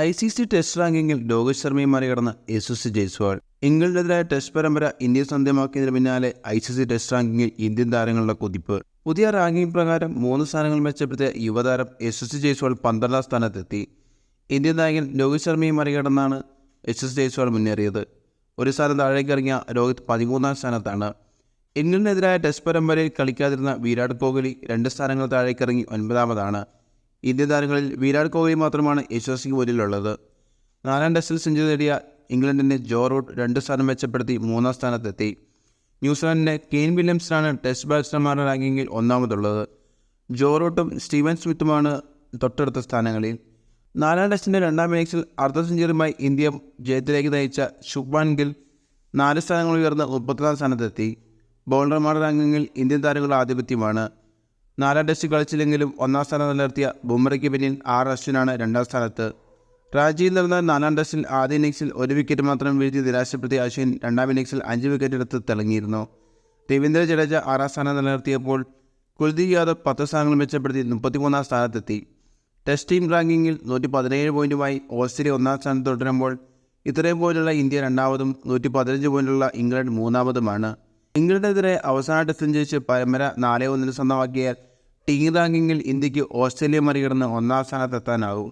I C C test റാങ്കിങ്ങിൽ രോഹിത് ശർമ്മയെ മറികടന്ന് യശസ്വി ജയ്സ്വാൾ. ഇംഗ്ലണ്ടിനെതിരായ ടെസ്റ്റ് പരമ്പര ഇന്ത്യ സ്വന്തമാക്കിയതിന് പിന്നാലെ ഐ സി സി ടെസ്റ്റ് റാങ്കിങ്ങിൽ ഇന്ത്യൻ താരങ്ങളുടെ കുതിപ്പ്. പുതിയ റാങ്കിംഗ് പ്രകാരം മൂന്ന് സ്ഥാനങ്ങൾ മെച്ചപ്പെടുത്തിയ യുവതാരം യശസ്വി ജയ്സ്വാൾ പന്ത്രണ്ടാം സ്ഥാനത്തെത്തി. ഇന്ത്യൻ നായകൻ രോഹിത് ശർമ്മയെ മറികടന്നാണ് യശസ്വി ജയ്സ്വാൾ മുന്നേറിയത്. ഒരു സ്ഥാനം താഴേക്കിറങ്ങിയ രോഹിത് പതിമൂന്നാം സ്ഥാനത്താണ്. ഇംഗ്ലണ്ടിനെതിരായ ടെസ്റ്റ് പരമ്പരയിൽ കളിക്കാതിരുന്ന വിരാട് കോഹ്ലി രണ്ട് സ്ഥാനങ്ങൾ താഴേക്കിറങ്ങി ഒൻപതാമതാണ്. ഇന്ത്യൻ താരങ്ങളിൽ വിരാട് കോഹ്ലി മാത്രമാണ് യശസ്വിക്ക് മുന്നിലുള്ളത്. നാലാം ടെസ്റ്റിൽ സെഞ്ചുറി നേടിയ ഇംഗ്ലണ്ടിന്റെ ജോ റൂട്ട് രണ്ട് സ്ഥാനം മെച്ചപ്പെടുത്തി മൂന്നാം സ്ഥാനത്തെത്തി. ന്യൂസിലാൻഡിന്റെ കെയിൻ വില്യംസനാണ് ടെസ്റ്റ് ബാറ്റ്സ്മാരുടെ റാങ്കിങ്ങിൽ ഒന്നാമതുള്ളത്. ജോ റൂട്ടും സ്റ്റീവൻ സ്മിത്തുമാണ് തൊട്ടടുത്ത സ്ഥാനങ്ങളിൽ. നാലാം ടെസ്റ്റിന്റെ രണ്ടാം ഇന്നിങ്സിൽ അർദ്ധ സെഞ്ചുറിയുമായി ഇന്ത്യ ജയത്തിലേക്ക് നയിച്ച ശുഭ്മാൻ ഗിൽ നാല് സ്ഥാനങ്ങൾ ഉയർന്ന് മുപ്പത്തൊന്നാം സ്ഥാനത്തെത്തി. ബൗളർമാരുടെ റാങ്കിങ്ങിൽ ഇന്ത്യൻ താരങ്ങളുടെ ആധിപത്യമാണ്. നാലാം ടെസ്റ്റ് കളിച്ചില്ലെങ്കിലും ഒന്നാം സ്ഥാനം നിലനിർത്തിയ ബുംറയ്ക്ക് പിന്നിൽ ആർ അശ്വിനാണ് രണ്ടാം സ്ഥാനത്ത്. റാഞ്ചിയിൽ നടന്ന നാലാം ടെസ്റ്റിൽ ആദ്യ ഇന്നിംഗ്സിൽ ഒരു വിക്കറ്റ് മാത്രം വീഴ്ത്തി നിരാശപ്പെടുത്തിയ അശ്വിൻ രണ്ടാം ഇന്നിംഗ്സിൽ അഞ്ച് വിക്കറ്റ് എടുത്ത് തിളങ്ങിയിരുന്നു രവീന്ദ്ര ജഡേജ ആറാം സ്ഥാനം നിലനിർത്തിയപ്പോൾ കുൽദീപ് യാദവ് പത്ത് സ്ഥാനങ്ങൾ മെച്ചപ്പെടുത്തി മുപ്പത്തിമൂന്നാം സ്ഥാനത്തെത്തി. ടെസ്റ്റ് ടീം റാങ്കിങ്ങിൽ നൂറ്റി പതിനേഴ് പോയിന്റുമായി ഓസ്ട്രേലിയ ഒന്നാം സ്ഥാനത്ത് തുടരുമ്പോൾ ഇത്രയും പോലുള്ള ഇന്ത്യ രണ്ടാമതും നൂറ്റി പതിനഞ്ച് പോയിന്റുള്ള ഇംഗ്ലണ്ട് മൂന്നാമതുമാണ്. ഇംഗ്ലണ്ടിനെതിരെ അവസാന ടെസ്റ്റിൽ ജയിച്ച് പരമ്പര നാലേ ഒന്നിന് സ്വന്തമാക്കിയാൽ ടീം റാങ്കിങ്ങിൽ ഇന്ത്യയ്ക്ക് ഓസ്ട്രേലിയ മറികടന്ന് ഒന്നാം സ്ഥാനത്തെത്താനാകും